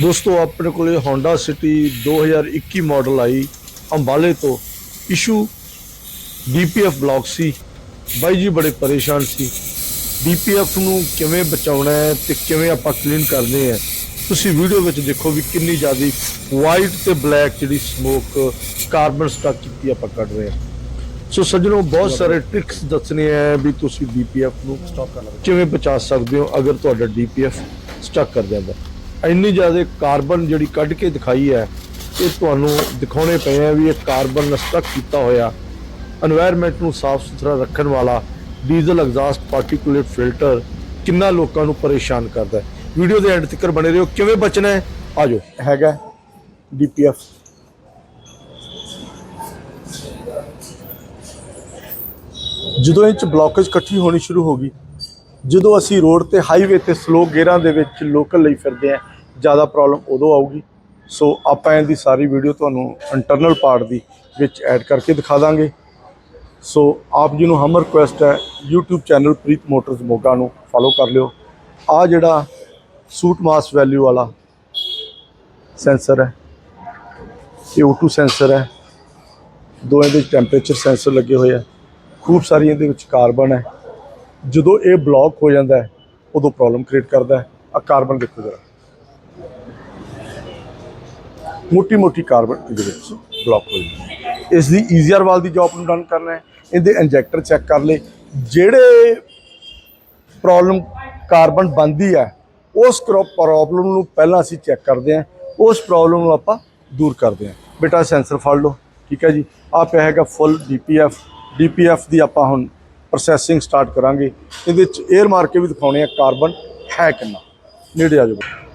ਦੋਸਤੋ ਆਪਣੇ ਕੋਲੇ Honda City 2021 ਮਾਡਲ ਆਈ ਅੰਬਾਲੇ ਤੋਂ। ਇਸ਼ੂ DPF ਬਲੌਕ ਸੀ। ਬਾਈ ਜੀ ਬੜੇ ਪਰੇਸ਼ਾਨ ਸੀ। DPF ਨੂੰ ਕਿਵੇਂ ਬਚਾਉਣਾ ਹੈ ਤੇ ਕਿਵੇਂ ਆਪਾਂ ਕਲੀਨ ਕਰਦੇ ਆ ਤੁਸੀਂ ਵੀਡੀਓ ਵਿੱਚ ਦੇਖੋ ਵੀ ਕਿੰਨੀ ਜ਼ਿਆਦੀ ਵਾਈਟ ਤੇ ਬਲੈਕ ਜਿਹੜੀ ਸਮੋਕ ਕਾਰਬਨ ਸਟਕ ਕੀਤੀ ਆਪਾਂ ਕੱਢ ਰਹੇ ਹਾਂ। ਸੋ ਸੱਜਣੋ ਬਹੁਤ ਸਾਰੇ ਟ੍ਰਿਕਸ ਦੱਸਣੇ ਆ ਵੀ ਤੁਸੀਂ DPF ਨੂੰ ਸਟਾਪ ਕਰ ਕਿਵੇਂ ਬਚਾ ਸਕਦੇ ਹੋ ਅਗਰ ਤੁਹਾਡਾ DPF ਸਟਕ ਕਰ ਜਾਂਦਾ। ਇੰਨੀ ਜ਼ਿਆਦਾ ਕਾਰਬਨ ਜਿਹੜੀ ਕੱਢ ਕੇ ਦਿਖਾਈ ਹੈ, ਇਹ ਤੁਹਾਨੂੰ ਦਿਖਾਉਣੇ ਪਏ ਆ ਵੀ ਇਹ ਕਾਰਬਨ ਨਸ਼ਟ ਕੀਤਾ ਹੋਇਆ এনवायरमेंट ਨੂੰ ਸਾਫ਼ ਸੁਥਰਾ ਰੱਖਣ ਵਾਲਾ ਡੀਜ਼ਲ ਐਗਜ਼ਾਸਟ ਪਾਰਟਿਕੂਲੇਟ ਫਿਲਟਰ ਕਿੰਨਾ ਲੋਕਾਂ ਨੂੰ ਪਰੇਸ਼ਾਨ ਕਰਦਾ ਹੈ। ਵੀਡੀਓ ਦੇ ਐਂਡ ਤੱਕ ਬਣੇ ਰਹੋ। ਕਿਵੇਂ ਬਚਣਾ ਹੈ? ਆ ਜਾਓ ਹੈਗਾ ਡੀਪੀਐਫ। ਜਦੋਂ ਇਹ ਚ ਬਲੌਕੇਜ ਇਕੱਠੀ ਹੋਣੀ ਸ਼ੁਰੂ ਹੋ ਗਈ, ਜਦੋਂ ਅਸੀਂ ਰੋਡ ਤੇ ਹਾਈਵੇ ਤੇ ਸਲੋ ਗੇਰਾਂ ਦੇ ਵਿੱਚ ਲੋਕਲ ਲਈ ਫਿਰਦੇ ਆਂ ਜ਼ਿਆਦਾ ਪ੍ਰੋਬਲਮ ਉਦੋਂ ਆਊਗੀ। ਸੋ ਆਪਾਂ ਇਹਦੀ ਸਾਰੀ ਵੀਡੀਓ ਤੁਹਾਨੂੰ ਇੰਟਰਨਲ ਪਾਰਟ ਦੀ ਵਿੱਚ ਐਡ ਕਰਕੇ ਦਿਖਾ ਦਾਂਗੇ। ਸੋ ਆਪ ਜੀ ਨੂੰ ਹਮ ਰਿਕੁਐਸਟ ਹੈ, YouTube channel Preet motors Moga ਨੂੰ ਫੋਲੋ ਕਰ ਲਿਓ। ਆ ਜਿਹੜਾ ਸੂਟ ਮਾਸ ਵੈਲਿਊ ਵਾਲਾ ਸੈਂਸਰ ਹੈ, ਇਹ O2 ਸੈਂਸਰ ਹੈ। ਦੋ ਇਹਦੇ ਟੈਂਪਰੇਚਰ ਸੈਂਸਰ ਲੱਗੇ ਹੋਏ ਆ। ਖੂਬ ਸਾਰੀ ਇਹਦੇ ਵਿੱਚ ਕਾਰਬਨ ਹੈ। ਜਦੋਂ ਇਹ ਬਲੌਕ ਹੋ ਜਾਂਦਾ ਹੈ, ਉਦੋਂ ਪ੍ਰੋਬਲਮ ਕ੍ਰੀਏਟ ਕਰਦਾ ਹੈ। ਆ ਕਾਰਬਨ ਦੇਖੋ ਜਰਾ। ਮੋਟੀ ਮੋਟੀ ਕਾਰਬਨ ਇਹਦੇ ਵਿੱਚ ਬਲੌਕ ਹੋ ਜਾਂਦੀ ਹੈ। ਇਸ ਦੀ ਈਜ਼ੀਅਰ ਵਾਲ ਦੀ ਜੌਬ ਨੂੰ ਡਨ ਕਰਨਾ ਹੈ। ਇਹਦੇ ਇੰਜੈਕਟਰ ਚੈੱਕ ਕਰ ਲੈ ਜਿਹੜੇ ਪ੍ਰੋਬਲਮ ਕਾਰਬਨ ਬੰਦੀ ਹੈ, ਉਸ ਪ੍ਰੋਬਲਮ ਨੂੰ ਪਹਿਲਾਂ ਅਸੀਂ ਚੈੱਕ ਕਰਦੇ ਹਾਂ। ਉਸ ਪ੍ਰੋਬਲਮ ਨੂੰ ਆਪਾਂ ਦੂਰ ਕਰਦੇ ਹਾਂ। ਬੇਟਾ ਸੈਂਸਰ ਫੜ ਲਓ। ਠੀਕ ਹੈ ਜੀ। ਆ ਪਿਆ ਹੈਗਾ ਫੁੱਲ ਡੀਪੀਐਫ ਡੀਪੀਐਫ ਦੀ ਆਪਾਂ ਹੁਣ ਪ੍ਰੋਸੈਸਿੰਗ ਸਟਾਰਟ ਕਰਾਂਗੇ। ਇਹਦੇ ਵਿੱਚ 에ਅਰ ਮਾਰ ਕੇ ਵੀ ਦਿਖਾਉਣੇ ਆ ਕਾਰਬਨ ਹੈ ਕਿੰਨਾ। ਨੇੜੇ ਆ ਜਾਓ।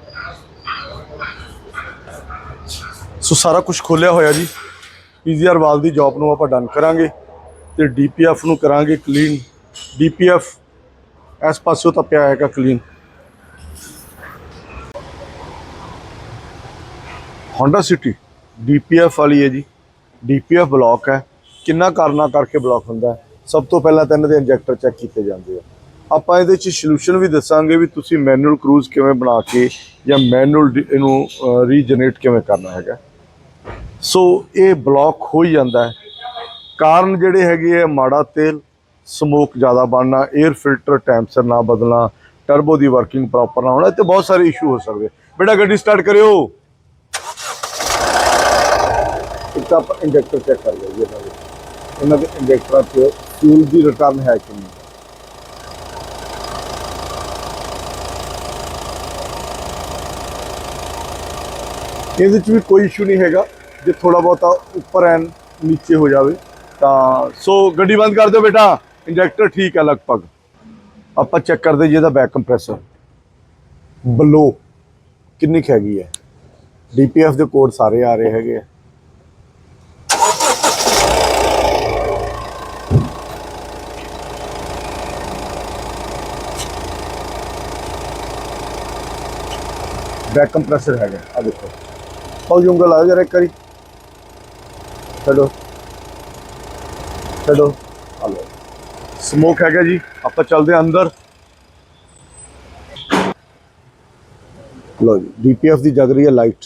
ਸੋ ਸਾਰਾ ਕੁਝ ਖੋਲਿਆ ਹੋਇਆ ਜੀ। ਪੀਜ਼ੀਆਰ ਵਾਲ ਦੀ ਜੌਬ ਨੂੰ ਆਪਾਂ ਡਨ ਕਰਾਂਗੇ ਤੇ ਡੀਪੀਐਫ ਨੂੰ ਕਰਾਂਗੇ ਕਲੀਨ ਡੀਪੀਐਫ ਇਸ ਪਾਸਿਓਂ ਤਾਂ ਪਿਆ ਹੈਗਾ ਕਲੀਨ Honda City ਡੀਪੀਐਫ ਵਾਲੀ ਹੈ ਜੀ। ਡੀਪੀਐਫ ਬਲੌਕ ਹੈ। ਕਿੰਨਾ ਕਾਰਨਾ ਕਰਕੇ ਬਲੌਕ ਹੁੰਦਾ ਸਭ ਤੋਂ ਪਹਿਲਾਂ ਤਾਂ ਇਹਨਾਂ ਦੇ ਇੰਜੈਕਟਰ ਚੈੱਕ ਕੀਤੇ ਜਾਂਦੇ ਆ। ਆਪਾਂ ਇਹਦੇ ਚ ਸੋਲੂਸ਼ਨ ਵੀ ਦੱਸਾਂਗੇ ਵੀ ਤੁਸੀਂ ਮੈਨੂਅਲ ਕਰੂਜ਼ ਕਿਵੇਂ ਬਣਾ ਕੇ ਜਾਂ ਮੈਨੂਅਲ ਇਹਨੂੰ ਰੀਜਨਰੇਟ ਕਿਵੇਂ ਕਰਨਾ ਹੈਗਾ। ਸੋ ਇਹ ਬਲੌਕ ਹੋ ਹੀ ਜਾਂਦਾ ਹੈ। ਕਾਰਨ ਜਿਹੜੇ ਹੈਗੇ ਆ, ਮਾੜਾ ਤੇਲ, ਸਮੋਕ ਜ਼ਿਆਦਾ ਬਣਨਾ 에ਅਰ ਫਿਲਟਰ ਟਾਈਮ ਸਿਰ ਨਾ ਬਦਲਣਾ ਟਰਬੋ ਦੀ ਵਰਕਿੰਗ ਪ੍ਰੋਪਰ ਨਾ ਹੋਣਾ ਤੇ ਬਹੁਤ ਸਾਰੇ ਇਸ਼ੂ ਹੋ ਸਕਦੇ ਬੇਟਾ, ਗੱਡੀ ਸਟਾਰਟ ਕਰਿਓ। ਇੱਕ ਤਾਂ ਆਪਾਂ ਇੰਜੈਕਟਰ ਚੈੱਕ ਕਰ ਲਈਏ ਇਹਨਾਂ ਦੇ। ਇਹਨਾਂ ਦੇ ਇੰਜੈਕਟਰਾਂ 'ਚ ਫਿਊਲ ਦੀ ਰਿਟਰਨ ਹੈ ਕਿ ਨਹੀਂ? ਇਹਦੇ 'ਚ ਵੀ ਕੋਈ ਇਸ਼ੂ ਨਹੀਂ ਹੈਗਾ। ਜੇ ਥੋੜਾ ਬਹੁਤਾ ਉੱਪਰ ਐਨ ਨੀਚੇ ਹੋ ਜਾਵੇ ਤਾਂ ਸੋ ਗੱਡੀ ਬੰਦ ਕਰ ਦਿਓ ਬੇਟਾ, ਇੰਜੈਕਟਰ ਠੀਕ ਹੈ ਲਗਭਗ। ਆਪਾਂ ਚੈੱਕ ਕਰਦੇ ਜੀ ਇਹਦਾ ਬੈਕ ਕੰਪਰੈਸਰ ਬਲੋ, ਕਿੰਨੀ ਕੁ ਹੈਗੀ ਹੈ? ਡੀਪੀਐਫ ਦੇ ਕੋਡ ਸਾਰੇ ਆ ਰਹੇ ਹੈਗੇ ਆ। ਬੈਕ ਕੰਪਰੈਸਰ ਹੈਗਾ ਆ ਦੇਖੋ। ਪਾਉ ਜੁੰਗਲ ਆ ਜਰਾ ਇੱਕ ਵਾਰੀ। ਛੱਡੋ। ਛੱਡੋ। ਆ ਲਓ ਸਮੋਕ ਹੈਗਾ ਜੀ। ਆਪਾਂ ਚੱਲਦੇ ਹਾਂ ਅੰਦਰ। ਲੋ ਜੀ ਡੀਪੀਐਫ ਦੀ ਜਗ ਰਹੀ ਹੈ ਲਾਈਟ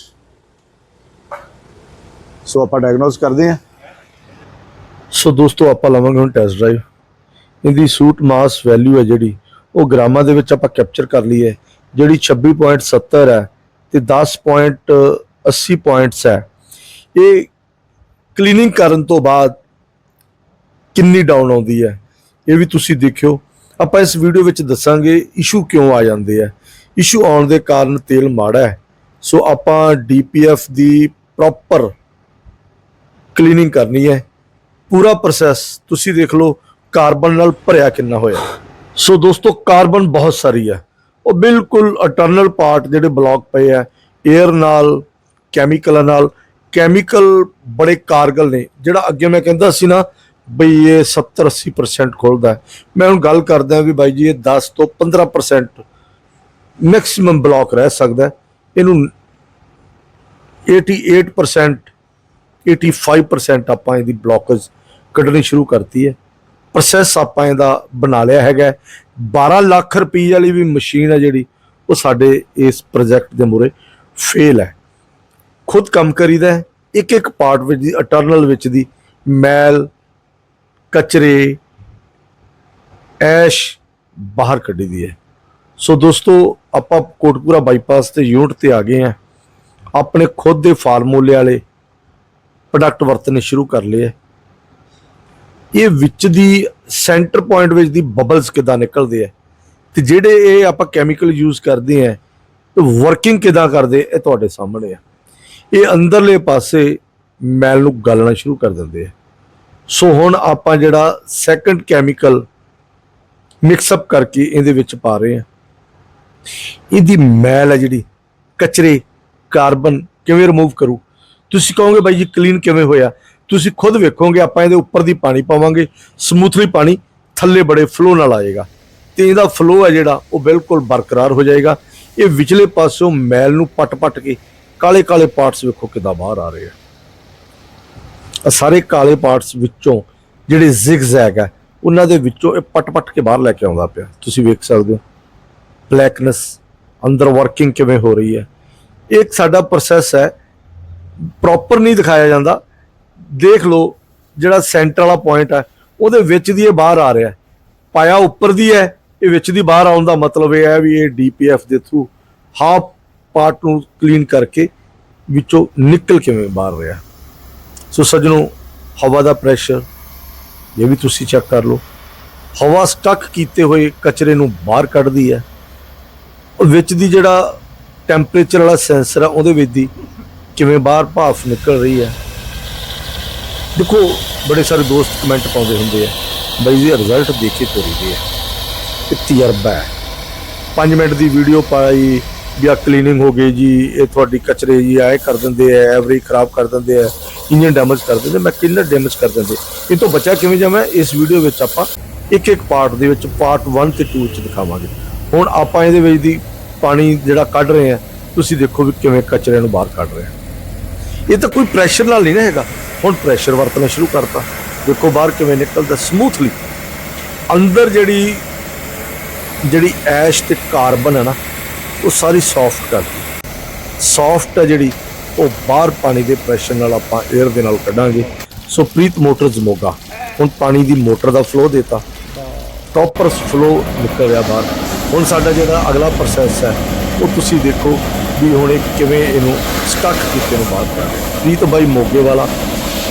ਸੋ ਆਪਾਂ ਡਾਇਗਨੋਸ ਕਰਦੇ ਹਾਂ। ਸੋ ਦੋਸਤੋ ਆਪਾਂ ਲਵਾਂਗੇ ਹੁਣ ਟੈਸਟ ਡਰਾਈਵ ਇਹਦੀ ਸੂਟ ਮਾਸ ਵੈਲਿਊ ਹੈ ਜਿਹੜੀ ਉਹ ਗ੍ਰਾਮਾਂ ਦੇ ਵਿੱਚ ਆਪਾਂ ਕੈਪਚਰ ਕਰ ਲਈ ਹੈ ਜਿਹੜੀ 26.70 ਹੈ ਤੇ 10.80 ਪੁਆਇੰਟਸ ਹੈ। ਇਹ ਕਲੀਨਿੰਗ ਕਰਨ ਤੋਂ ਬਾਅਦ ਕਿੰਨੀ ਡਾਊਨ ਆਉਂਦੀ ਹੈ, ਇਹ ਵੀ ਤੁਸੀਂ ਦੇਖਿਓ। ਆਪਾਂ ਇਸ ਵੀਡੀਓ ਵਿੱਚ ਦੱਸਾਂਗੇ ਇਸ਼ੂ ਕਿਉਂ ਆ ਜਾਂਦੇ ਆ। ਇਸ਼ੂ ਆਉਣ ਦੇ ਕਾਰਨ ਤੇਲ ਮਾੜਾ ਹੈ। ਸੋ ਆਪਾਂ ਡੀਪੀਐਫ ਦੀ ਪ੍ਰੋਪਰ ਕਲੀਨਿੰਗ ਕਰਨੀ ਹੈ। ਪੂਰਾ ਪ੍ਰੋਸੈਸ ਤੁਸੀਂ ਦੇਖ ਲਓ ਕਾਰਬਨ ਨਾਲ ਭਰਿਆ ਕਿੰਨਾ ਹੋਇਆ। ਸੋ ਦੋਸਤੋ ਕਾਰਬਨ ਬਹੁਤ ਸਾਰੀ ਹੈ। ਉਹ ਬਿਲਕੁਲ ਅਟਰਨਲ ਪਾਰਟ ਜਿਹੜੇ ਬਲੌਕ ਪਏ ਆ 에ਅਰ ਨਾਲ ਕੈਮੀਕਲਾਂ ਨਾਲ ਕੈਮੀਕਲ ਬੜੇ ਕਾਰਗਲ ਨੇ, ਜਿਹੜਾ ਅੱਗੇ ਮੈਂ ਕਹਿੰਦਾ ਸੀ ਨਾ ਬਈ ਇਹ 70 80% ਖੋਲਦਾ ਮੈਂ ਹੁਣ ਗੱਲ ਕਰਦਾ ਵੀ ਬਾਈ ਜੀ ਇਹ 10 ਤੋਂ 15% ਮੈਕਸਿਮਮ ਬਲੌਕ ਰਹਿ ਸਕਦਾ ਹੈ। ਇਹਨੂੰ 88% 85% ਆਪਾਂ ਇਹਦੀ ਬਲੌਕੇਜ ਕੱਢਣੀ ਸ਼ੁਰੂ ਕਰਤੀ ਹੈ। ਪ੍ਰੋਸੈਸ ਆਪਾਂ ਇਹਦਾ ਬਣਾ ਲਿਆ ਹੈਗਾ 12 ਲੱਖ ਰੁਪਏ ਵਾਲੀ ਵੀ ਮਸ਼ੀਨ ਹੈ ਜਿਹੜੀ, ਉਹ ਸਾਡੇ ਇਸ ਪ੍ਰੋਜੈਕਟ ਦੇ ਮੂਰੇ ਫੇਲ ਹੈ। ਖੁਦ ਕੰਮ ਕਰੀਦਾ ਇੱਕ ਇੱਕ ਪਾਰਟ ਵਿੱਚ ਦੀ ਅਟਰਨਲ ਵਿੱਚ ਦੀ, ਮੈਲ, ਕਚਰੇ, ਐਸ਼ ਬਾਹਰ ਕੱਢੀ ਦੀ ਹੈ। ਸੋ ਦੋਸਤੋ, ਆਪਾਂ ਕੋਟਪੂਰਾ ਬਾਈਪਾਸ ਤੇ ਯੂਨਿਟ ਤੇ ਆ ਗਏ ਆ ਆਪਣੇ ਖੁਦ ਦੇ ਫਾਰਮੂਲੇ ਵਾਲੇ ਪ੍ਰੋਡਕਟ ਵਰਤਨੇ ਸ਼ੁਰੂ ਕਰ ਲਏ ਇਹ ਵਿੱਚ ਦੀ ਸੈਂਟਰ ਪੁਆਇੰਟ ਵਿੱਚ ਦੀ ਬਬਲਸ ਕਿਦਾਂ ਨਿਕਲਦੇ ਆ ਤੇ ਜਿਹੜੇ ਇਹ ਆਪਾਂ ਕੈਮੀਕਲ ਯੂਜ਼ ਕਰਦੇ ਆ ਵਰਕਿੰਗ ਕਿਦਾਂ ਕਰਦੇ, ਇਹ ਤੁਹਾਡੇ ਸਾਹਮਣੇ ਆ ਇਹ ਅੰਦਰਲੇ ਪਾਸੇ ਮੈਲ ਨੂੰ ਗਲਣਾ ਸ਼ੁਰੂ ਕਰ ਦਿੰਦੇ ਆ। ਸੋ ਹੁਣ ਆਪਾਂ ਜਿਹੜਾ ਸੈਕੰਡ ਕੈਮੀਕਲ ਮਿਕਸ ਅਪ ਕਰਕੇ ਇਹਦੇ ਵਿੱਚ ਪਾ ਰਹੇ ਆ। ਇਹਦੀ ਮੈਲ ਹੈ ਜਿਹੜੀ, ਕਚਰੇ, ਕਾਰਬਨ ਕਿਵੇਂ ਰਿਮੂਵ ਕਰੂ? ਤੁਸੀਂ ਕਹੋਗੇ ਬਾਈ ਜੀ ਕਲੀਨ ਕਿਵੇਂ ਹੋਇਆ? ਤੁਸੀਂ ਖੁਦ ਵੇਖੋਗੇ, ਆਪਾਂ ਇਹਦੇ ਉੱਪਰ ਦੀ ਪਾਣੀ ਪਾਵਾਂਗੇ ਸਮੂਥਲੀ ਪਾਣੀ ਥੱਲੇ ਬੜੇ ਫਲੋ ਨਾਲ ਆਏਗਾ। ਤੇ ਇਹਦਾ ਫਲੋ ਹੈ ਜਿਹੜਾ, ਉਹ ਬਿਲਕੁਲ ਬਰਕਰਾਰ ਹੋ ਜਾਏਗਾ। ਇਹ ਵਿਚਲੇ ਪਾਸੋਂ ਮੈਲ ਨੂੰ ਪਟ-ਪਟ ਕੇ ਕਾਲੇ ਕਾਲੇ ਪਾਰਟਸ ਵੇਖੋ ਕਿਦਾਂ ਬਾਹਰ ਆ ਰਹੇ ਆ। ਆਹ ਸਾਰੇ ਕਾਲੇ ਪਾਰਟਸ ਵਿੱਚੋਂ ਜਿਹੜੇ ਜ਼ਿਗਜ਼ੈਗ ਹੈ ਉਹਨਾਂ ਦੇ ਵਿੱਚੋਂ ਇਹ ਪਟ-ਪਟ ਕੇ ਬਾਹਰ ਲੈ ਕੇ ਆਉਂਦਾ ਪਿਆ। ਤੁਸੀਂ ਵੇਖ ਸਕਦੇ ਹੋ ਬਲੈਕਨੈਸ ਅੰਦਰ ਵਰਕਿੰਗ ਕਿਵੇਂ ਹੋ ਰਹੀ ਹੈ। ਇਹ ਇੱਕ ਸਾਡਾ ਪ੍ਰੋਸੈਸ ਹੈ ਪ੍ਰੋਪਰ ਨਹੀਂ ਦਿਖਾਇਆ ਜਾਂਦਾ। ਦੇਖ ਲਓ, ਜਿਹੜਾ ਸੈਂਟਰ ਵਾਲਾ ਪੁਆਇੰਟ ਹੈ, ਉਹਦੇ ਵਿੱਚ ਦੀ ਇਹ ਬਾਹਰ ਆ ਰਿਹਾ। ਪਾਇਆ ਉੱਪਰ ਦੀ ਹੈ, ਇਹ ਵਿੱਚ ਦੀ ਬਾਹਰ ਆਉਣ ਦਾ ਮਤਲਬ ਇਹ ਹੈ ਵੀ ਇਹ ਡੀਪੀਐਫ ਦੇ ਥਰੂ ਹਾਫ ਪਾਰਟ ਨੂੰ ਕਲੀਨ ਕਰਕੇ ਵਿੱਚੋਂ ਨਿਕਲ ਕਿਵੇਂ ਬਾਹਰ ਰਿਹਾ। ਸੋ ਸੱਜਣੋ, ਹਵਾ ਦਾ ਪ੍ਰੈਸ਼ਰ ਇਹ ਵੀ ਤੁਸੀਂ ਚੈੱਕ ਕਰ ਲਓ। ਹਵਾ ਸਟਕ ਕੀਤੇ ਹੋਏ ਕਚਰੇ ਨੂੰ ਬਾਹਰ ਕੱਢਦੀ ਹੈ। ਉਹ ਵਿੱਚ ਦੀ ਜਿਹੜਾ ਟੈਂਪਰੇਚਰ ਵਾਲਾ ਸੈਂਸਰ ਆ, ਉਹਦੇ ਵਿੱਚ ਦੀ ਕਿਵੇਂ ਬਾਹਰ ਭਾਫ ਨਿਕਲ ਰਹੀ ਹੈ। ਦੇਖੋ, ਬੜੇ ਸਾਰੇ ਦੋਸਤ ਕਮੈਂਟ ਪਾਉਂਦੇ ਹੁੰਦੇ ਆ, ਬਈ ਜੀ ਰਿਜ਼ਲਟ ਦੇਖ ਕੇ ਤੋਰੀ ਦੇ ਆ ਇਹ ਤਜਰਬਾ ਹੈ। 5 ਮਿੰਟ ਦੀ ਵੀਡੀਓ ਪਾਈ ਵੀ ਆ ਕਲੀਨਿੰਗ ਹੋ ਗਈ ਜੀ, ਇਹ ਤੁਹਾਡੀ ਕਚਰੇ ਜੀ ਆਏ ਕਰ ਦਿੰਦੇ ਆ ਐਵਰੇਜ ਖਰਾਬ ਕਰ ਦਿੰਦੇ ਆ ਇੰਜਨ ਡੈਮੇਜ ਕਰ ਦਿੰਦੇ, ਮੈਂ ਕਿੰਨਾ ਡੈਮੇਜ ਕਰ ਦਿੰਦੇ। ਇਹ ਤੋਂ ਬਚਾ ਕਿਵੇਂ ਜਾਵਾਂ? ਇਸ ਵੀਡੀਓ ਵਿੱਚ ਆਪਾਂ ਇੱਕ ਇੱਕ ਪਾਰਟ ਦੇ ਵਿੱਚ ਪਾਰਟ 1 ਤੇ 2 ਚ ਦਿਖਾਵਾਂਗੇ। ਹੁਣ ਆਪਾਂ ਇਹਦੇ ਵਿੱਚ ਦੀ ਪਾਣੀ ਜਿਹੜਾ ਕੱਢ ਰਹੇ ਆ, ਤੁਸੀਂ ਦੇਖੋ ਵੀ ਕਿਵੇਂ ਕਚਰੇ ਨੂੰ ਬਾਹਰ ਕੱਢ ਰਹੇ ਆ। ਇਹ ਤਾਂ ਕੋਈ ਪ੍ਰੈਸ਼ਰ ਨਾਲ ਨਹੀਂ ਨਾ ਹੈਗਾ। ਹੁਣ ਪ੍ਰੈਸ਼ਰ ਵਰਤਣਾ ਸ਼ੁਰੂ ਕਰਤਾ। ਦੇਖੋ ਬਾਹਰ ਕਿਵੇਂ ਨਿਕਲਦਾ ਸਮੂਥਲੀ ਅੰਦਰ ਜਿਹੜੀ ਜਿਹੜੀ ਐਸ਼ ਤੇ ਕਾਰਬਨ ਹੈ ਨਾ ਉਹ ਸਾਰੀ ਸੌਫਟ ਕਰਦੀ ਸੌਫਟ ਹੈ ਜਿਹੜੀ, ਉਹ ਬਾਹਰ ਪਾਣੀ ਦੇ ਪ੍ਰੈਸ਼ਰ ਨਾਲ ਆਪਾਂ 에ਅਰ ਦੇ ਨਾਲ ਕੱਢਾਂਗੇ। ਸੋ ਪ੍ਰੀਤ ਮੋਟਰਸ ਮੋਗਾ, ਹੁਣ ਪਾਣੀ ਦੀ ਮੋਟਰ ਦਾ ਫਲੋ ਦੇਤਾ। ਪ੍ਰੋਪਰ ਫਲੋ ਨਿਕਲ ਰਿਹਾ ਬਾਹਰ। ਹੁਣ ਸਾਡਾ ਜਿਹੜਾ ਅਗਲਾ ਪ੍ਰੋਸੈਸ ਹੈ, ਉਹ ਤੁਸੀਂ ਦੇਖੋ ਵੀ ਹੁਣ ਇਹ ਕਿਵੇਂ ਇਹਨੂੰ ਸਟਕ ਕੀਤੇ ਨੂੰ ਬਾਹਰ ਕਰ ਪ੍ਰੀਤ ਬਾਈ ਮੋਗੇ ਵਾਲਾ,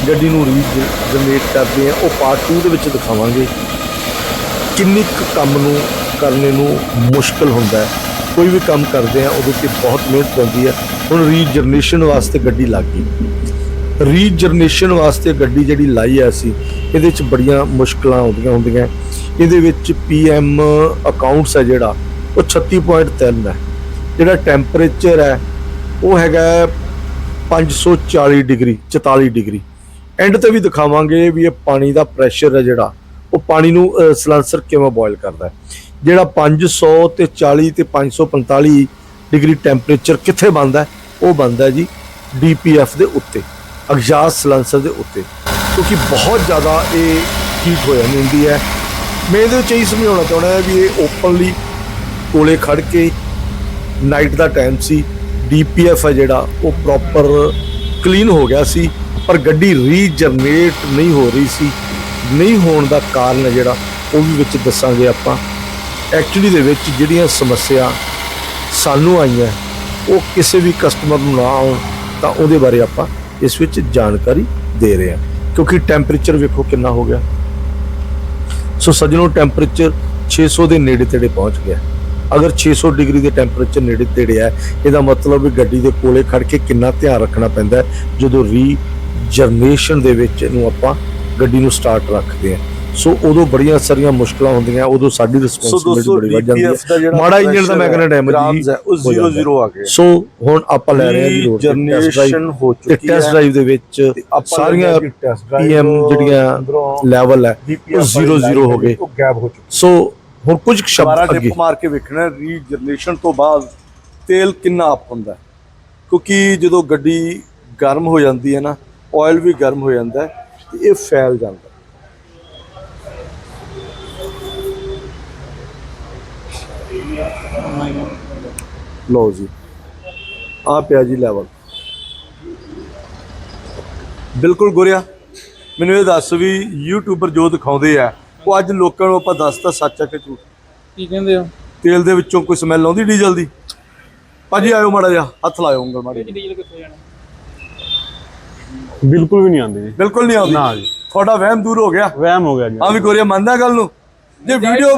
ਗੱਡੀ ਨੂੰ ਰੀਜਨਰੇਟ ਕਰਦੇ ਆ। ਉਹ ਪਾਰਟ 2 ਦੇ ਵਿੱਚ ਦਿਖਾਵਾਂਗੇ। ਕਿੰਨੀ ਕੁ ਕੰਮ ਨੂੰ, ਕਰਨੇ ਨੂੰ ਮੁਸ਼ਕਲ ਹੁੰਦਾ ਹੈ। ਕੋਈ ਵੀ ਕੰਮ ਕਰਦੇ ਆ, ਉਹਦੇ ਤੇ ਬਹੁਤ ਮਿਹਨਤ ਪੈਂਦੀ ਹੈ ਹੁਣ ਰੀਜਨਰੇਸ਼ਨ ਵਾਸਤੇ ਗੱਡੀ ਲੱਗ ਗਈ। ਰੀਜਨਰੇਸ਼ਨ ਵਾਸਤੇ ਗੱਡੀ ਜਿਹੜੀ ਲਾਈ ਆ ਅਸੀਂ, ਇਹਦੇ ਵਿੱਚ ਬੜੀਆਂ ਮੁਸ਼ਕਲਾਂ ਆਉਂਦੀਆਂ ਹੁੰਦੀਆਂ। ਇਹਦੇ ਵਿੱਚ ਪੀਐਮ ਅਕਾਊਂਟਸ ਹੈ ਜਿਹੜਾ, ਉਹ 36.3 ਹੈ ਜਿਹੜਾ ਟੈਂਪਰੇਚਰ ਹੈ ਉਹ ਹੈਗਾ 540 ਡਿਗਰੀ 44 ਡਿਗਰੀ। ਐਂਡ ਤੇ ਵੀ ਦਿਖਾਵਾਂਗੇ ਵੀ ਇਹ ਪਾਣੀ ਦਾ ਪ੍ਰੈਸ਼ਰ ਹੈ ਜਿਹੜਾ, ਉਹ ਪਾਣੀ ਨੂੰ ਸਲੈਂਸਰ ਕਿਵੇਂ ਬੋਇਲ ਕਰਦਾ ਹੈ। ਜਿਹੜਾ 500 ਤੇ 40 ਤੇ 545 ਡਿਗਰੀ ਟੈਂਪਰੇਚਰ ਕਿੱਥੇ ਬਣਦਾ ਉਹ ਬਣਦਾ ਹੈ ਜੀ ਡੀਪੀਐਫ ਦੇ ਉੱਤੇ ਐਗਜ਼ਾਸਟ ਸਲੈਂਸਰ ਦੇ ਉੱਤੇ। ਕਿਉਂਕਿ ਬਹੁਤ ਜ਼ਿਆਦਾ ਇਹ ਹੀਟ ਹੋ ਜਾਂਦੀ ਹੁੰਦੀ ਹੈ। ਮੈਂ ਇਹਦੇ ਵਿੱਚ ਇਹੀ ਸਮਝਾਉਣਾ ਚਾਹੁੰਦਾ ਹਾਂ ਵੀ ਇਹ ਓਪਨਲੀ ਕੋਲੇ ਖੜ ਕੇ ਨਾਈਟ ਦਾ ਟਾਈਮ ਸੀ। ਡੀਪੀਐਫ ਹੈ ਜਿਹੜਾ, ਉਹ ਪ੍ਰੋਪਰ ਕਲੀਨ ਹੋ ਗਿਆ ਸੀ, ਪਰ ਗੱਡੀ ਰੀਜਨਰੇਟ ਨਹੀਂ ਹੋ ਰਹੀ ਸੀ। ਨਹੀਂ ਹੋਣ ਦਾ ਕਾਰਨ ਹੈ ਜਿਹੜਾ, ਉਹ ਵੀ ਵਿੱਚ ਦੱਸਾਂਗੇ ਆਪਾਂ। ਐਕਚੁਅਲੀ ਦੇ ਵਿੱਚ ਜਿਹੜੀਆਂ ਸਮੱਸਿਆ ਸਾਨੂੰ ਆਈਆਂ, ਉਹ ਕਿਸੇ ਵੀ ਕਸਟਮਰ ਨੂੰ ਨਾ ਆਉਣ, ਤਾਂ ਉਹਦੇ ਬਾਰੇ ਆਪਾਂ ਇਸ ਵਿੱਚ ਜਾਣਕਾਰੀ ਦੇ ਰਹੇ ਹਾਂ। ਕਿਉਂਕਿ ਟੈਂਪਰੇਚਰ ਵੇਖੋ ਕਿੰਨਾ ਹੋ ਗਿਆ। ਸੋ ਸੱਜਣੋ, ਟੈਂਪਰੇਚਰ 600 ਦੇ ਨੇੜੇ ਤੇੜੇ ਪਹੁੰਚ ਗਿਆ। ਅਗਰ 600 ਡਿਗਰੀ ਦੇ ਟੈਂਪਰੇਚਰ ਨੇੜੇ ਤੇੜੇ ਹੈ, ਇਹਦਾ ਮਤਲਬ ਵੀ ਗੱਡੀ ਦੇ ਕੋਲੇ ਖੜ ਕੇ ਕਿੰਨਾ ਧਿਆਨ ਰੱਖਣਾ ਪੈਂਦਾ ਜਦੋਂ ਰੀ ਜਨਰੇਸ਼ਨ ਦੇ ਵਿੱਚ ਇਹਨੂੰ ਆਪਾਂ ਗੱਡੀ ਨੂੰ ਸਟਾਰਟ ਰੱਖਦੇ ਹਾਂ। ਸੋ ਉਦੋਂ ਬੜੀਆਂ ਸਾਰੀਆਂ ਮੁਸ਼ਕਲਾਂ ਹੁੰਦੀਆਂ ਉਦੋਂ ਸਾਡੀ ਰਿਸਪੌਂਸਿਬਿਲਟੀ ਬੜੀ ਵੱਧ ਜਾਂਦੀ ਹੈ। ਮਾੜਾ ਇੰਜਨ ਦਾ ਮੈਂ ਕਹਿੰਦਾ ਡੈਮੇਜ ਹੈ ਉਹ 0 ਆ ਗਿਆ। ਸੋ ਹੁਣ ਆਪਾਂ ਲੈ ਰਹੇ ਹਾਂ ਜੀ। ਜਨਰੇਸ਼ਨ ਹੋ ਚੁੱਕੀ ਟੈਸਟ ਹੈ ਡਰਾਈਵ ਦੇ ਵਿੱਚ ਸਾਰੀਆਂ ਪੀਐਮ ਜਿਹੜੀਆਂ ਲੈਵਲ ਹੈ ਉਹ 00 ਹੋ ਗਏ। ਸੋ ਹੁਣ ਕੁਝ ਸ਼ਬਦ ਅੱਗੇ। ਮਾਰ ਕੇ ਵੇਖਣਾ ਰੀਜਨਰੇਸ਼ਨ ਤੋਂ ਬਾਅਦ ਤੇਲ ਕਿੰਨਾ ਅਪ ਹੁੰਦਾ। ਕਿਉਂਕਿ ਜਦੋਂ ਗੱਡੀ ਗਰਮ ਹੋ ਜਾਂਦੀ ਹੈ ਨਾ ਆਇਲ ਵੀ ਗਰਮ ਹੋ ਜਾਂਦਾ ਹੈ ਤੇ ਇਹ ਫੈਲ ਜਾਂਦਾ ਲਓ ਜੀ। ਆ ਪਿਆ ਜੀ ਲੈਵਲ ਬਿਲਕੁਲ ਗੁਰਿਆ ਮੈਨੂੰ ਇਹ ਦੱਸ ਵੀ ਯੂਟਿਊਬਰ ਜੋ ਦਿਖਾਉਂਦੇ ਆ ਉਹ ਅੱਜ ਲੋਕਾਂ ਨੂੰ ਆਪਾਂ ਦੱਸਤਾ ਸੱਚ ਆ ਕਿ ਝੂਠ। ਕੀ ਕਹਿੰਦੇ ਹੋ? ਤੇਲ ਦੇ ਵਿੱਚੋਂ ਕੋਈ ਸਮੈਲ ਆਉਂਦੀ ਡੀਜ਼ਲ ਦੀ? ਭਾਜੀ ਆਇਓ ਮਾੜਾ ਜਿਹਾ ਹੱਥ ਲਾਇਓ ਉਂਗਲ ਮਾੜੀ ਜਿਹੀ। ਡੀਜ਼ਲ ਕਿੱਥੋਂ ਜਾਣਾ ਬਿਲਕੁਲ ਵੀ ਨਹੀਂ ਆਉਂਦੀ ਜੀ। ਬਿਲਕੁਲ ਨਹੀਂ ਆਉਂਦੀ। ਨਾ ਜੀ। ਤੁਹਾਡਾ ਵਹਿਮ ਦੂਰ ਹੋ ਗਿਆ। ਵਹਿਮ ਹੋ ਗਿਆ ਜੀ। ਆ ਵੀ ਗੋਰੀਆ ਮੰਨਦਾ ਗੱਲ ਨੂੰ? ਜੇ ਵੀਡੀਓ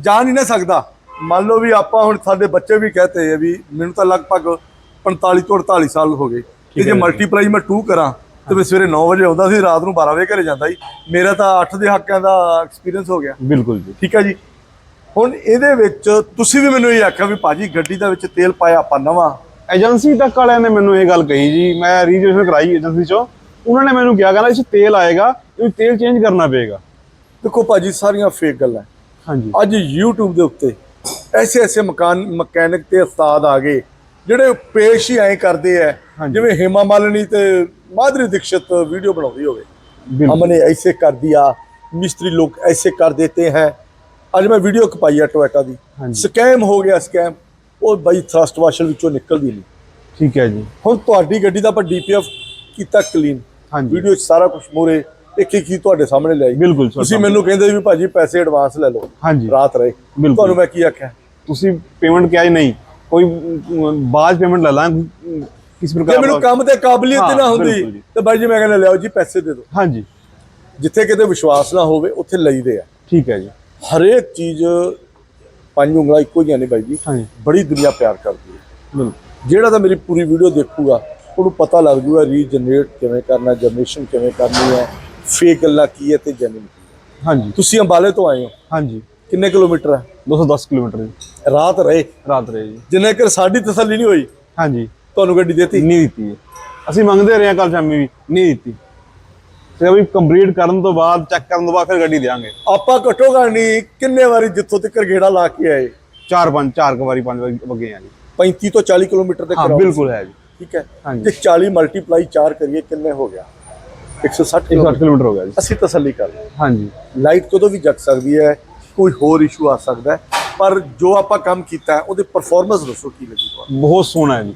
ਜਾ ਨਹੀਂ ਨਾ ਸਕਦਾ। ਮੰਨ ਲਓ ਵੀ ਆਪਾਂ ਹੁਣ ਸਾਡੇ ਬੱਚੇ ਵੀ ਕਹਤੇ ਆ ਵੀ ਮੈਨੂੰ ਤਾਂ ਲਗਭਗ 45 ਤੋਂ 48 ਸਾਲ ਹੋ ਗਏ। ਤੇ ਜੇ ਮਲਟੀਪਲਾਈ ਮੈਂ 2 ਕਰਾਂ ਤੇ ਮੈਂ ਸਵੇਰੇ 9 ਵਜੇ ਆਉਂਦਾ ਸੀ ਰਾਤ ਨੂੰ 12 ਵਜੇ ਘਰੇ ਜਾਂਦਾ ਸੀ। ਮੇਰਾ ਤਾਂ 8 ਦੇ ਹੱਕਾਂ ਦਾ ਐਕਸਪੀਰੀਅੰਸ ਹੋ ਗਿਆ। ਬਿਲਕੁਲ ਜੀ। ਠੀਕ ਹੈ ਜੀ? ਹੁਣ ਇਹਦੇ ਵਿੱਚ ਤੁਸੀਂ ਵੀ ਮੈਨੂੰ ਇਹ ਆਖਿਆ ਵੀ ਭਾਜੀ ਗੱਡੀ ਦਾ ਵਿੱਚ ਤੇਲ ਪਾਇਆ ਆਪਾਂ ਨਵਾਂ। ਏਜੰਸੀ ਤੱਕ ਵਾਲਿਆਂ ਨੇ ਮੈਨੂੰ ਇਹ ਗੱਲ ਕਹੀ ਜੀ। ਮੈਂ ਰਜਿਸਟ੍ਰੇਸ਼ਨ ਕਰਾਈ ਏਜੰਸੀ ਚੋਂ। ਉਹਨਾਂ ਨੇ ਮੈਨੂੰ ਕਿਹਾ ਕਹਿੰਦਾ ਇਸ ਤੇਲ ਆਏਗਾ ਇਹ ਤੇਲ ਚੇਂਜ ਕਰਨਾ ਪਏਗਾ। ਦੇਖੋ ਭਾਜੀ ਸਾਰੀਆਂ ਫੇਕ ਗੱਲਾਂ। ਹਾਂਜੀ। ਅੱਜ YouTube ਦੇ ਉੱਤੇ ਐਸੇ ਐਸੇ ਮਕਾਨ ਮਕੈਨਿਕ ਤੇ ਉਸਤਾਦ ਆ ਗਏ ਜਿਹੜੇ ਪੇਸ਼ ਹੀ ਐ ਕਰਦੇ ਐ ਜਿਵੇਂ ਹੇਮਾ ਮਾਲਣੀ ਤੇ ਮਾਧੁਰੀ ਦੀਕਸ਼ਿਤ ਵੀਡੀਓ ਬਣਾਉਂਦੀ ਹੋਵੇ। ਹਮਨੇ ਐਸੇ ਕਰ ਦਿਆ ਮਿਸਤਰੀ ਲੋਕ ਐਸੇ ਕਰ ਦਿੱਤੇ ਹੈ। ਅੱਜ ਮੈਂ ਵੀਡੀਓ ਕਪਾਈ ਆ ਟੋਇਟਾ ਦੀ। ਸਕੈਮ ਹੋ ਗਿਆ ਸਕੈਮ ਉਹ ਬਾਈ ਥਰਸਟ ਵਾਸ਼ਰ ਵਿੱਚੋਂ ਨਿਕਲਦੀ ਨਹੀਂ। ਠੀਕ ਹੈ ਜੀ। ਹੁਣ ਤੁਹਾਡੀ ਗੱਡੀ ਦਾ ਆਪਾਂ ਡੀਪੀਐਫ ਕੀਤਾ ਕਲੀਨ ਵੀਡੀਓ ਸਾਰਾ ਕੁਝ ਮੋਰੇ ਇੱਕ ਇੱਕ ਚੀਜ਼ ਤੁਹਾਡੇ ਸਾਹਮਣੇ ਲਿਆਈ? ਬਿਲਕੁਲ ਤੁਸੀਂ ਮੈਨੂੰ ਕਹਿੰਦੇ ਵੀ ਭਾਜੀ ਪੈਸੇ ਐਡਵਾਂਸ ਲੈ ਲਓ। ਹਾਂਜੀ। ਰਾਤ ਰਹੇ। ਬਿਲਕੁਲ। ਤੁਹਾਨੂੰ ਮੈਂ ਕੀ ਆਖਿਆ? ਤੁਸੀਂ ਪੇਮੈਂਟ ਕਿਹਾ ਜੀ ਨਹੀਂ। ਕੋਈ ਅਮ, ਬਾਅਦ ਪੇਮੈਂਟ ਲੈ ਲਾਂਗੇ ਕਿਸ ਜੇ ਪ੍ਰਕਾਰ ਮੈਨੂੰ ਦਾ- ਕੰਮ ਤੇ ਕਾਬਲੀਅਤ ਹਾਂ, ਨਾ ਹੁੰਦੀ ਬਿਲਕੁਲ ਜੀ। ਤੇ ਜੀ ਮੈਂ ਕਹਿੰਦਾ ਲਿਆਓ ਜੀ ਪੈਸੇ ਦੇ ਦਿਓ। ਹਾਂਜੀ। ਜਿੱਥੇ ਕਿਤੇ ਵਿਸ਼ਵਾਸ ਨਾ ਹੋਵੇ ਉੱਥੇ ਲਈਦੇ ਆ। ਠੀਕ ਹੈ ਜੀ। ਹਰੇਕ ਚੀਜ਼ ਪੰਜ ਉਂਗਲਾਂ ਇੱਕੋ ਜਿਹੀਆਂ ਨੇ ਬਾਈ ਜੀ। ਹਾਂਜੀ। ਬੜੀ ਦੁਨੀਆ ਪਿਆਰ ਕਰਦੀ ਹੈ। ਬਿਲਕੁਲ। ਜਿਹੜਾ ਤਾਂ ਮੇਰੀ ਪੂਰੀ ਵੀਡੀਓ ਦੇਖੂਗਾ ਉਹਨੂੰ ਪਤਾ ਲੱਗ ਜੂਗਾ ਰੀਜਨਰੇਟ ਕਿਵੇਂ ਕਰਨਾ ਜਨਰੇਸ਼ਨ ਕਿਵੇਂ ਕਰਨੀ ਹੈ। ਫੇਕ ਗੱਲਾਂ ਕੀ ਹੈ ਤੇ ਜੈਨੂਇਨ ਕੀ ਹੈ? ਹਾਂਜੀ। ਤੁਸੀਂ ਅੰਬਾਲੇ ਤੋਂ ਆਏ ਹੋ। ਹਾਂਜੀ। ਕਿੰਨੇ ਕਿਲੋਮੀਟਰ ਹੈ? 210 ਕਿਲੋਮੀਟਰ ਜੀ। ਰਾਤ ਰਹੇ। ਰਾਤ ਰਹੇ ਜੀ। ਜਿੰਨੇ ਕਰ ਸਾਡੀ ਤਸੱਲੀ ਨਹੀਂ ਹੋਈ ਹਾਂਜੀ। ਤੁਹਾਨੂੰ ਗੱਡੀ ਦੇਤੀ? ਨਹੀਂ ਦਿੱਤੀ ਅਸੀਂ ਮੰਗਦੇ ਰਹੇ ਕੱਲ ਸ਼ਾਮੀ ਵੀ ਨਹੀਂ ਦਿੱਤੀ। ਤੇ ਵੀ ਕੰਪਲੀਟ ਕਰਨ ਤੋਂ ਬਾਅਦ ਚੈੱਕ ਕਰਨ ਤੋਂ ਬਾਅਦ ਫਿਰ ਗੱਡੀ ਦੇਵਾਂਗੇ। ਆਪਾਂ ਘਟੋ ਨਹੀਂ ਕਿੰਨੇ ਵਾਰੀ ਜਿੱਥੋਂ ਤੱਕ ਗੇੜਾ ਲਾ ਕੇ ਆਏ? ਚਾਰ ਪੰਜ ਚਾਰ ਕੁ ਵਾਰੀ ਪੰਜ ਵਾਰੀ ਵਗੇ ਆ ਜੀ। 35 ਤੋਂ 40 ਕਿਲੋਮੀਟਰ ਦੇ ਕਰਾਓ ਬਿਲਕੁਲ ਹੈ ਜੀ। ਠੀਕ ਹੈ। ਜੇ 40 ਮਲਟੀਪਲਾਈ 4 ਕਰੀਏ ਕਿੰਨੇ ਹੋ ਗਿਆ? 160 160 ਕਿਲੋਮੀਟਰ। ਹੋ ਗਿਆ ਜੀ। ਅਸੀਂ ਤਸੱਲੀ ਕਰ ਲਈ ਹਾਂਜੀ। ਲਾਈਟ ਕਦੋਂ ਵੀ ਜਗ ਸਕਦੀ ਹੈ ਕੋਈ ਹੋਰ ਇਸ਼ੂ ਆ ਸਕਦਾ ਪਰ ਜੋ ਆਪਾਂ ਕੰਮ ਕੀਤਾ ਉਹਦੀ ਪਰਫਾਰਮੈਂਸ ਦੱਸੋ ਕੀ ਲੱਗੀ ਤੁਹਾਨੂੰ? ਬਹੁਤ ਸੋਹਣਾ ਹੈ ਜੀ।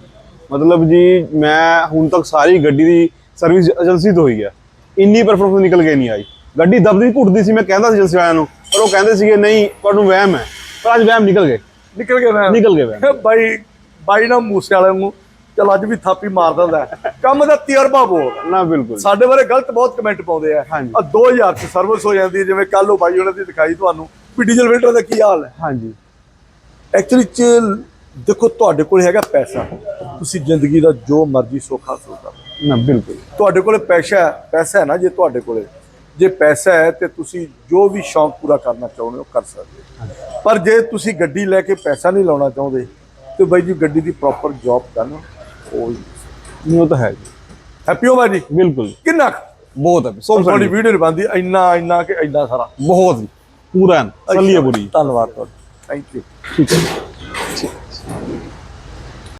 ਮਤਲਬ ਜੀ ਮੈਂ ਹੁਣ ਤੱਕ ਸਾਰੀ ਗੱਡੀ ਦੀ ਸਰਵਿਸ ਏਜੰਸੀ ਤੋਂ ਹੋਈ ਹੈ ਇੰਨੀ ਪਰਫਾਰਮੈਂਸ ਨਿਕਲ ਕੇ ਨਹੀਂ ਆਈ। ਗੱਡੀ ਦਬਦੀ ਘੁੱਟਦੀ ਸੀ ਮੈਂ ਕਹਿੰਦਾ ਸੀ ਏਜੰਸੀ ਵਾਲਿਆਂ ਨੂੰ ਪਰ ਉਹ ਕਹਿੰਦੇ ਸੀਗੇ ਨਹੀਂ ਤੁਹਾਨੂੰ ਵਹਿਮ ਹੈ। ਪਰ ਅੱਜ ਵਹਿਮ ਨਿਕਲ ਗਏ। ਨਿਕਲ ਗਿਆ ਮੈਂ ਨਿਕਲ ਗਏ ਵਹਿਮ। ਬਾਈ ਬਾਈ ਨਾ ਮੂਸੇ ਵਾਲੇ ਨੂੰ ਚਲ ਅੱਜ ਵੀ ਥਾਪੀ ਮਾਰ ਦਿੰਦਾ। ਕੰਮ ਦਾ ਤਜਰਬਾ ਬਹੁਤ। ਨਾ ਬਿਲਕੁਲ। ਸਾਡੇ ਬਾਰੇ ਗਲਤ ਬਹੁਤ ਕਮੈਂਟ ਪਾਉਂਦੇ ਆ। ਹਾਂਜੀ। ਆ 2000 ਚ ਸਰਵਿਸ ਹੋ ਜਾਂਦੀ ਹੈ ਜਿਵੇਂ ਕੱਲ ਉਹ ਬਾਈ ਉਹਨਾਂ ਦੀ ਦਿਖਾਈ ਤੁਹਾਨੂੰ। ਵੀ ਡੀਜ਼ਲ ਫਿਲਟਰ ਦਾ ਕੀ ਹਾਲ ਹੈ? ਹਾਂਜੀ। ਐਕਚੁਅਲੀ ਚ ਦੇਖੋ ਤੁਹਾਡੇ ਕੋਲ ਹੈਗਾ ਪੈਸਾ। ਤੁਸੀਂ ਜ਼ਿੰਦਗੀ ਦਾ ਜੋ ਮਰਜ਼ੀ ਸੁੱਖ ਕਰੋ। ਨਾ ਬਿਲਕੁਲ। ਤੁਹਾਡੇ ਕੋਲੇ ਪੈਸਾ ਹੈ ਪੈਸਾ ਹੈ ਨਾ ਜੇ ਤੁਹਾਡੇ ਕੋਲੇ। ਜੇ ਪੈਸਾ ਹੈ ਤੇ ਤੁਸੀਂ ਜੋ ਵੀ ਸ਼ੌਂਕ ਪੂਰਾ ਕਰਨਾ ਚਾਹੁੰਦੇ ਹੋ ਕਰ ਸਕਦੇ ਹੋ। ਪਰ ਜੇ ਤੁਸੀਂ ਗੱਡੀ ਲੈ ਕੇ ਪੈਸਾ ਨਹੀਂ ਲਾਉਣਾ ਚਾਹੁੰਦੇ ਤੇ ਬਾਈ ਜੀ ਗੱਡੀ ਦੀ ਪ੍ਰੋਪਰ ਜੌਬ ਕਰਨਾ। ਉਹ ਨਹੀਂ ਉਹ ਤਾਂ ਹੈ ਜੀ। ਹੈਪੀ ਹੋ ਬਾਜੀ ਬਿਲਕੁਲ। ਕਿੰਨਾ ਕੁ? ਬਹੁਤ ਹੈ। ਸੋ ਤੁਹਾਡੀ ਵੀਡੀਓ ਨਹੀਂ ਬੰਦੀ ਇੰਨਾ ਇੰਨਾ ਕਿ ਇੰਨਾ ਸਾਰਾ। ਬਹੁਤ ਜੀ। ਪੂਰਾ ਐਨ, ਚੱਲੀਏ ਪੂਰੀ ਧੰਨਵਾਦ ਤੁਹਾਡਾ। ਥੈਂਕ ਯੂ ਠੀਕ ਹੈ।